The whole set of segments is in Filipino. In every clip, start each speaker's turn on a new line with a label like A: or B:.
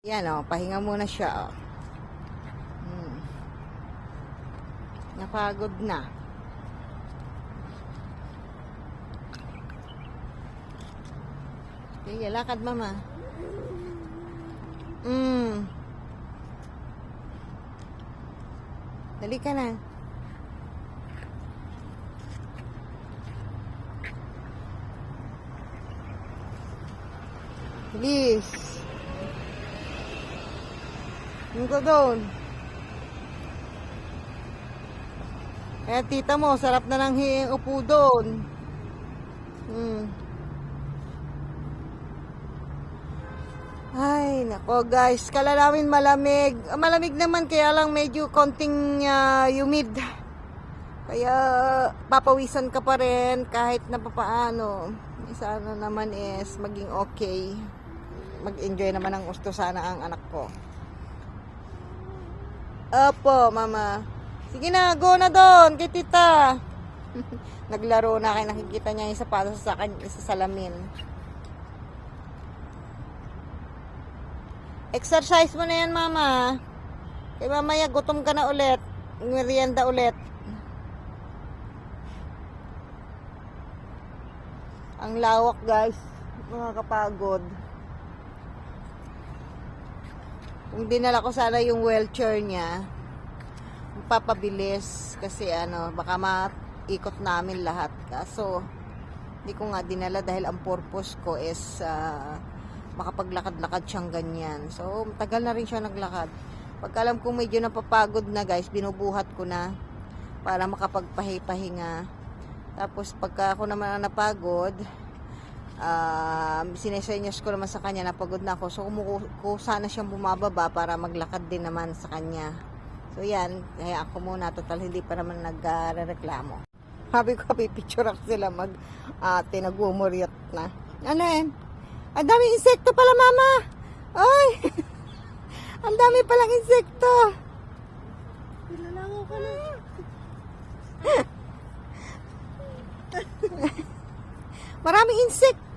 A: Yan o, pahinga muna siya o. Hmm. Napagod na. Sige, lakad mama. Mm. Dali ka na. Bilis. Yung doon. Kaya tita mo, sarap na ng hi- upo doon. Hmm. Ay, nako guys, kala namin malamig. Ah, Malamig naman, kaya lang medyo konting ah, humid. Kaya papawisan ka pa rin kahit na papaano. Sana naman is maging okay. Mag-enjoy naman ang gusto sana ang anak ko. Opo, mama. Sige na, go na doon kay tita. Naglaro na kaya nakikita niya yung sapatos sa, kan- sa salamin. Exercise mo na yan, mama. Kaya mamaya gutom ka na ulit. Merienda ulit. Ang lawak, guys. Mga Kung dinala ko sana yung wheelchair niya, papabilis kasi ano, baka maikot namin lahat. Kaso, hindi ko nga dinala dahil ang purpose ko is ah, makapaglakad-lakad siyang ganyan. So, tagal na rin siya naglakad. Pagka alam kong medyo napapagod na guys, binubuhat ko na para makapagpahipahinga. Tapos pagka ako naman napagod, um, sinesenyas ko naman sa kanya na pagod na ako. So, kumuko sana siyang bumababa para maglakad din naman sa kanya. So, yan. Kaya ako muna. Total, hindi pa naman nagreklamo. Sabi ko, pipicture ako sila mag ate, nagmumuryot na. Ano eh? Ang dami insekto pala, mama! Ay! Ang dami palang insekto!
B: Nilalangaw ka na.
A: Maraming insect!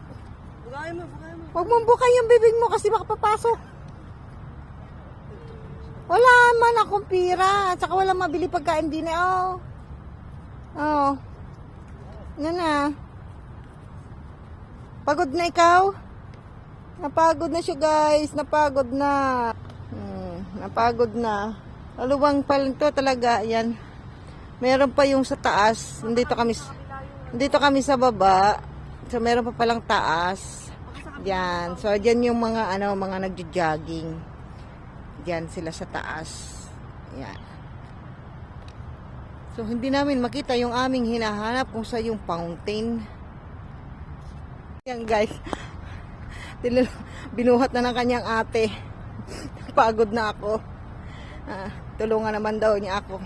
B: Bukain mo, bukain mo.
A: Huwag mong bukay yung bibig mo kasi baka papasok. Wala man akong pira. At saka wala mabili pagkain din eh. Oh. Oh. Ano na? Pagod na ikaw? Napagod na siya guys. Napagod na. Hmm, napagod na. Aluwang pa lang to talaga. Yan. Meron pa yung sa taas. Nandito kami, nandito kami sa baba. So meron pa palang taas. Yan. So, dyan yung mga, ano, mga nagja-jogging. Dyan sila sa taas. Yan. So, hindi namin makita yung aming hinahanap kung sa yung fountain. Yan, guys. Binuhat na ng kanyang ate. Pagod na ako. Ah, tulungan naman daw niya ako.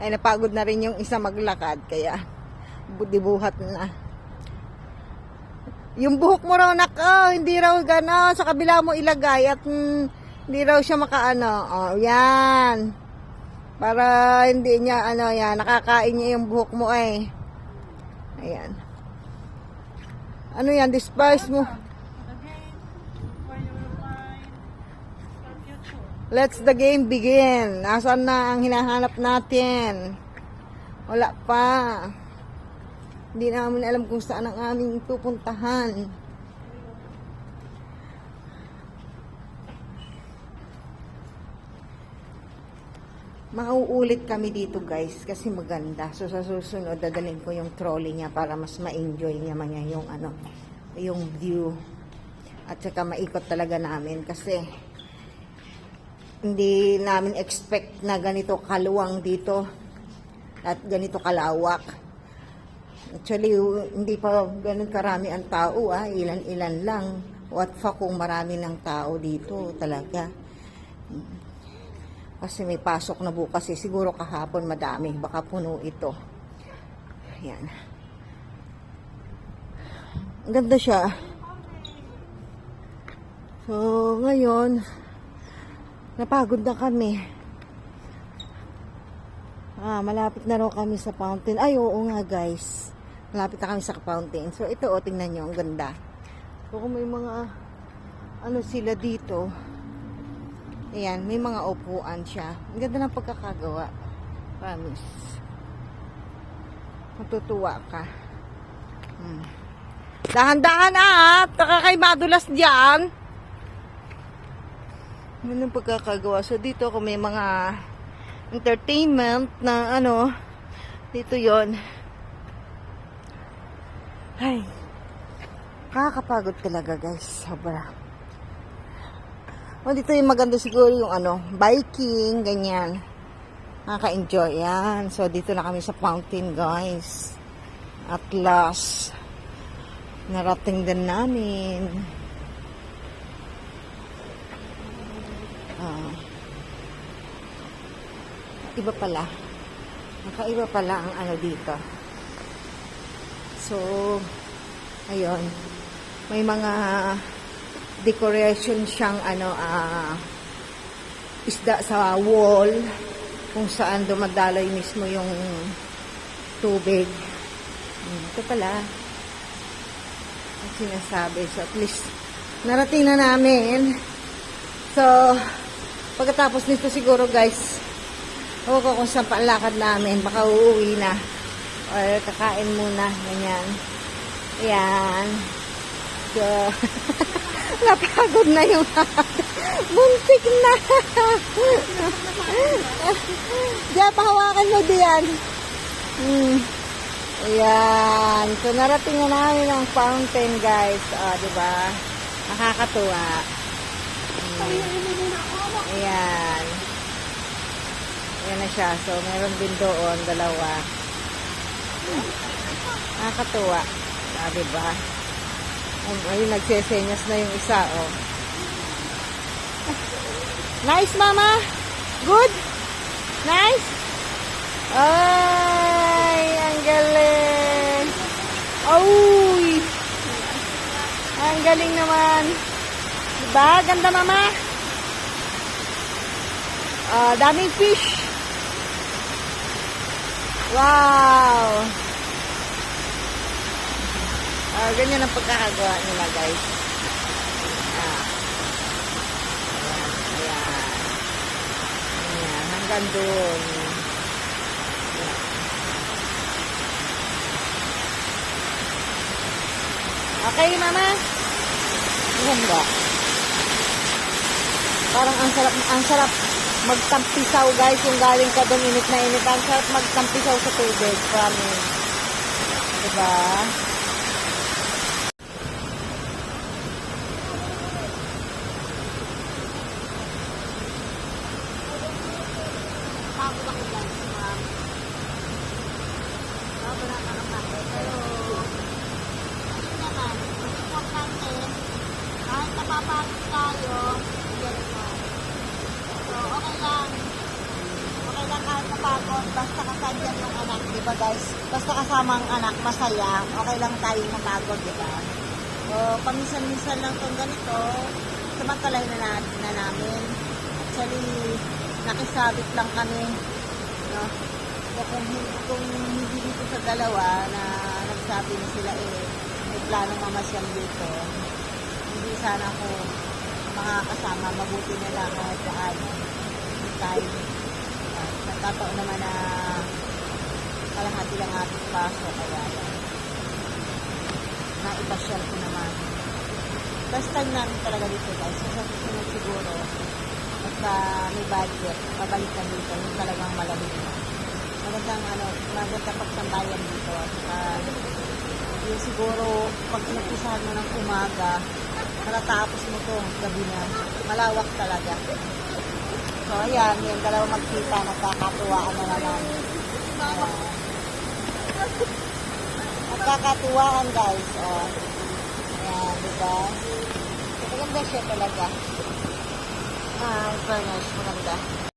A: Ay, napagod na rin yung isa maglakad. Kaya, bu- dibuhat na. Yung buhok mo raw nak, oh, hindi raw gana, sa kabila mo ilagay at mm, hindi raw siya makaano. Oh, yan. Para hindi niya ano yan, nakakain niya yung buhok mo eh. Ayan. Ano yan, despise mo. Let's the game begin. Nasaan na ang hinahanap natin? Wala pa. Hindi namin alam kung saan ang aming pupuntahan. Mauulit kami dito guys kasi maganda. So sa susunod dadalhin ko yung trolley niya para mas ma-enjoy niya man yung ano, yung view. At saka maikot talaga namin kasi hindi namin expect na ganito kaluwang dito at ganito kalawak. Actually, hindi pa ganun karami ang tao, ah. ilan-ilan lang. What fa kung marami ng tao dito talaga. Kasi may pasok na bukas eh. Siguro kahapon madami. Baka puno ito. Yan. Ang ganda siya. So, ngayon, napagod na kami. Ah, malapit na raw kami sa fountain. Ay, oo nga guys. Malapit na kami sa fountain. So, ito, oh, tingnan nyo, ang ganda. So, kung may mga, ano sila dito, Ayan, may mga upuan siya. Ang ganda ng pagkakagawa. Promise. Matutuwa ka. Hmm. Dahan-dahan at baka kay madulas dyan. Yung pagkakagawa? So dito kung may mga entertainment na ano, dito yon Ay, kakapagod talaga guys. Sobra. O dito yung maganda siguro yung ano, biking, ganyan. Nakaka-enjoy yan. So dito na kami sa fountain guys. At last, narating din namin. Ah. Iba pala. Nakaiba pala ang ano dito. So, ayun. May mga decoration siyang ano, ah, isda sa wall kung saan dumadaloy mismo yung tubig. Hmm, Ito pala. Ang sinasabi. So, at least, narating na namin. So, pagkatapos nito siguro guys, ako ko kung saan pa ang lakad namin, baka uuwi na. Or kakain muna, ganyan. Ayan. So, napagod na yung Muntik na. Diyan, pahawakan mo diyan. Hmm. Ayan. So, narating na namin ang fountain, guys. O, di ba? Nakakatuwa. Ayan. Ayan na siya. So, meron din doon, dalawa. Nakakatuwa. Ah, di ba? Um, ayun, nagsesenyas na yung isa, oh. Nice, mama? Good? Nice? Ay, ang galing. Uy! Ang galing naman. Diba? Ganda, mama? Ah, daming fish. Wow! Ah, ganyan ang pagkakagawa nila, guys. Ah. Ayan, ayan. Ayan, hanggang doon. Okay, mama? Ang Ganda. Parang ang sarap, ang sarap magtampisaw, guys, yung galing ka doon, init na init. Ang sarap magtampisaw sa tubig, promise. Diba? Pagod ako guys, ma'am. Pagod ako nakakain. Pero, ano naman, mas importante, kahit tayo, yan mo. So, okay lang. Okay napagod, basta kasandyan yung anak, di ba guys? Basta kasama ang anak, masaya, okay lang tayo mapagod, di ba? So, paminsan-minsan lang itong ganito, samantalay na, na, na namin. Actually, nakisabit lang kami. No? So, kung, kung hindi dito sa dalawa na nagsabi na sila eh, may planong mamasyal dito, hindi sana ako makakasama. Mabuti na lang kahit paano. Tayo. Nagkataon naman na kalahati lang ating paso. Kaya. Naipasyal ko naman. First time namin talaga dito guys. So, sa susunod siguro, basta may budget, pabalikan dito, yung talagang malamig na. Magandang ano, maganda pagsambayan dito. At yung siguro, pag pinagpisahan mo ng umaga, matatapos mo to gabi na. Malawak talaga. So, ayan, yung dalawa magkita, nagkakatuwaan na naman. Ayan. Nagkakatuwaan, guys. Oh. Ayan, diba? Maganda siya talaga. Ah, fairness, maganda.